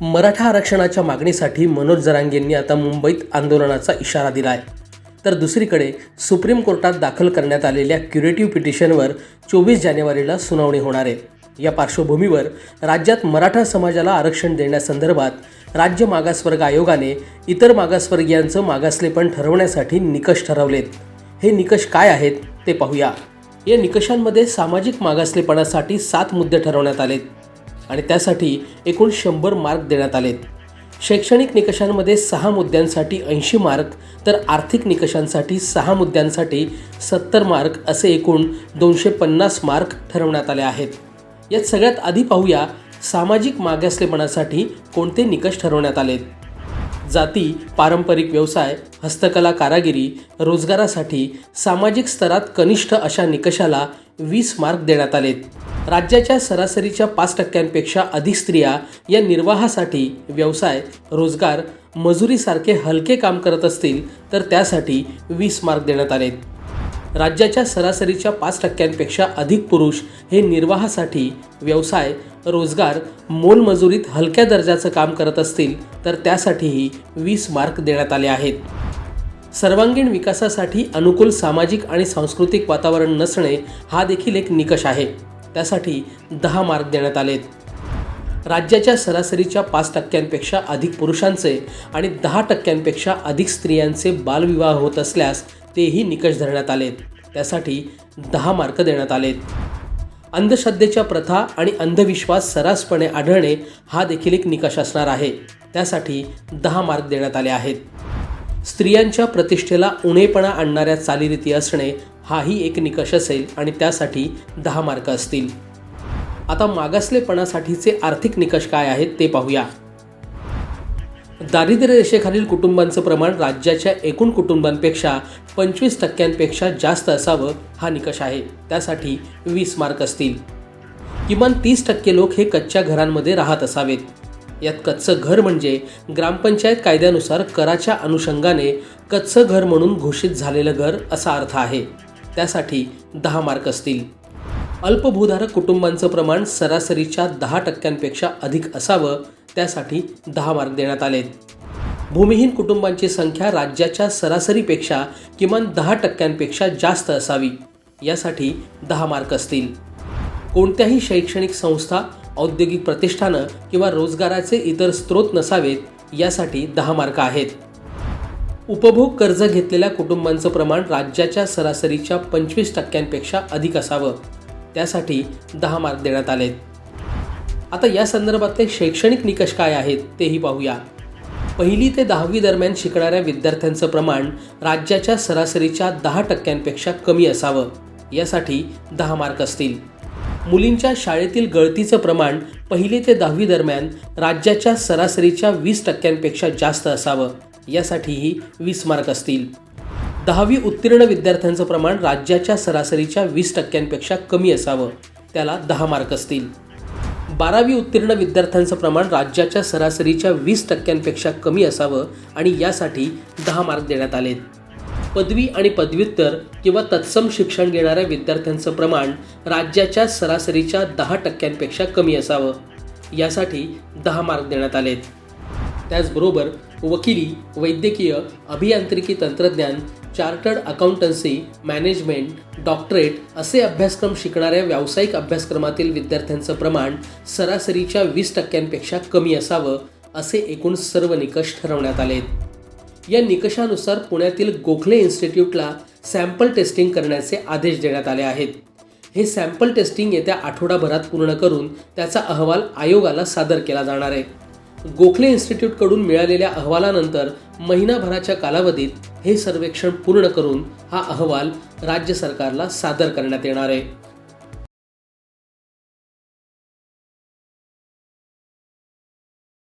मराठा आरक्षणाच्या मागणीसाठी मनोज जरांगेंनी आता मुंबईत आंदोलनाचा इशारा दिला आहे तर दुसरीकडे सुप्रीम कोर्टात दाखल करण्यात आलेल्या क्युरेटिव्ह पिटिशनवर चोवीस जानेवारीला सुनावणी होणार आहे. या पार्श्वभूमीवर राज्यात मराठा समाजाला आरक्षण देण्यासंदर्भात राज्य मागासवर्ग आयोगाने इतर मागासवर्गीयांचं मागासलेपण ठरवण्यासाठी निकष ठरवलेत. हे निकष काय आहेत ते पाहूया. या निकषांमध्ये सामाजिक मागासलेपणासाठी सात मुद्दे ठरवण्यात आलेत. आणि त्यासाठी एकूण शंभर मार्क देण्यात आलेत. शैक्षणिक निकषांमध्ये सहा मुद्द्यांसाठी ऐंशी मार्क तर आर्थिक निकषांसाठी सहा मुद्द्यांसाठी सत्तर मार्क असे एकूण दोनशे पन्नास मार्क ठरवण्यात आले आहेत. यात सगळ्यात आधी पाहूया सामाजिक मागासलेपणासाठी कोणते निकष ठरवण्यात आलेत. जाती पारंपरिक व्यवसाय हस्तकला कारागिरी रोजगारासाठी सामाजिक स्तरात कनिष्ठ अशा निकषाला वीस मार्क देण्यात आलेत. राज्याच्या सरासरीच्या पाच टक्क्यांपेक्षा अधिक स्त्रिया या निर्वाहासाठी व्यवसाय रोजगार मजुरीसारखे हलके काम करत असतील तर त्यासाठी वीस मार्क देण्यात आलेत. राज्याच्या सरासरीच्या पाच टक्क्यांपेक्षा अधिक पुरुष हे निर्वाहासाठी व्यवसाय रोजगार मोलमजुरीत हलक्या दर्जाचं काम करत असतील तर त्यासाठीही वीस मार्क देण्यात आले आहेत. सर्वांगीण विकासासाठी अनुकूल सामाजिक आणि सांस्कृतिक वातावरण नसणे हा देखील एक निकष आहे. त्यासाठी दहा मार्क देण्यात आलेत. राज्याच्या सरासरीच्या पाच टक्क्यांपेक्षा अधिक पुरुषांचे आणि दहा टक्क्यांपेक्षा अधिक स्त्रियांचे बालविवाह होत असल्यास तेही निकष धरण्यात आलेत. त्यासाठी दहा मार्क देण्यात आलेत. अंधश्रद्धेच्या प्रथा आणि अंधविश्वास सर्रासपणे आढळणे हा देखील एक निकष असणार आहे. त्यासाठी दहा मार्क देण्यात आले आहेत. स्त्रियांच्या प्रतिष्ठेला उणेपणा आणणाऱ्या चालीरीती असणे हाही एक निकष असेल आणि त्यासाठी दहा मार्क असतील. आता मागासलेपणासाठीचे आर्थिक निकष काय आहेत ते पाहूया. दारिद्र्य रेषेखालील कुटुंबांचं प्रमाण राज्याच्या एकूण कुटुंबांपेक्षा पंचवीस टक्क्यांपेक्षा जास्त असावं हा निकष आहे. त्यासाठी वीस मार्क असतील. किमान तीस टक्के लोक हे कच्च्या घरांमध्ये राहत असावेत. यात कच्चं घर म्हणजे ग्रामपंचायत कायद्यानुसार कराच्या अनुषंगाने कच्चं घर म्हणून घोषित झालेलं घर असा अर्थ आहे. त्यासाठी दहा मार्क असतील. अल्पभूधारक कुटुंबांचं प्रमाण सरासरीच्या दहा टक्क्यांपेक्षा अधिक असावं त्यासाठी दहा मार्क देण्यात आलेत. भूमिहीन कुटुंबांची संख्या राज्याच्या सरासरीपेक्षा किमान दहा टक्क्यांपेक्षा जास्त असावी. यासाठी दहा मार्क असतील. कोणत्याही शैक्षणिक संस्था औद्योगिक प्रतिष्ठानं किंवा रोजगाराचे इतर स्रोत नसावेत यासाठी दहा मार्क आहेत. उपभोग कर्ज घेतलेल्या कुटुंबांचं प्रमाण राज्याच्या सरासरीच्या पंचवीस टक्क्यांपेक्षा अधिक असावं. त्यासाठी दहा मार्क देण्यात आलेत. आता या संदर्भातले शैक्षणिक निकष काय आहेत तेही पाहूया. पहिली ते दहावी दरम्यान शिकणाऱ्या विद्यार्थ्यांचं प्रमाण राज्याच्या सरासरीच्या दहा टक्क्यांपेक्षा कमी असावं यासाठी दहा मार्क असतील. मुलींच्या शाळेतील गळतीचं प्रमाण पहिली ते दहावी दरम्यान राज्याच्या सरासरीच्या वीस टक्क्यांपेक्षा जास्त असावं यासाठीही वीस मार्क असतील. दहावी उत्तीर्ण विद्यार्थ्यांचं प्रमाण राज्याच्या सरासरीच्या वीस टक्क्यांपेक्षा कमी असावं त्याला दहा मार्क असतील. बारावी उत्तीर्ण विद्यार्थ्यांचं प्रमाण राज्याच्या सरासरीच्या वीस टक्क्यांपेक्षा कमी असावं आणि यासाठी दहा मार्क देण्यात आलेत. पदवी आणि पदव्युत्तर किंवा तत्सम शिक्षण घेणाऱ्या विद्यार्थ्यांचं प्रमाण राज्याच्या सरासरीच्या दहा टक्क्यांपेक्षा कमी असावं. यासाठी दहा मार्क देण्यात आलेत. त्याचबरोबर वकिली वैद्यकीय अभियांत्रिकी तंत्रज्ञान चार्टर्ड अकाउंटन्सी मॅनेजमेंट डॉक्टरेट असे अभ्यासक्रम शिकणाऱ्या व्यावसायिक अभ्यासक्रमातील विद्यार्थ्यांचं प्रमाण सरासरीच्या वीस टक्क्यांपेक्षा कमी असावं असे एकूण सर्व निकष ठरवण्यात आलेत. या निकषानुसार पुण्यातील गोखले इन्स्टिट्यूटला सॅम्पल टेस्टिंग करण्याचे आदेश देण्यात आले आहेत. हे सॅम्पल टेस्टिंग येत्या आठवडाभरात पूर्ण करून त्याचा अहवाल आयोगाला सादर केला जाणार आहे. गोखले इन्स्टिट्यूटकडून मिळालेल्या अहवालानंतर महिनाभराच्या कालावधीत हे सर्वेक्षण पूर्ण करून हा अहवाल राज्य सरकारला सादर करण्यात येणार आहे.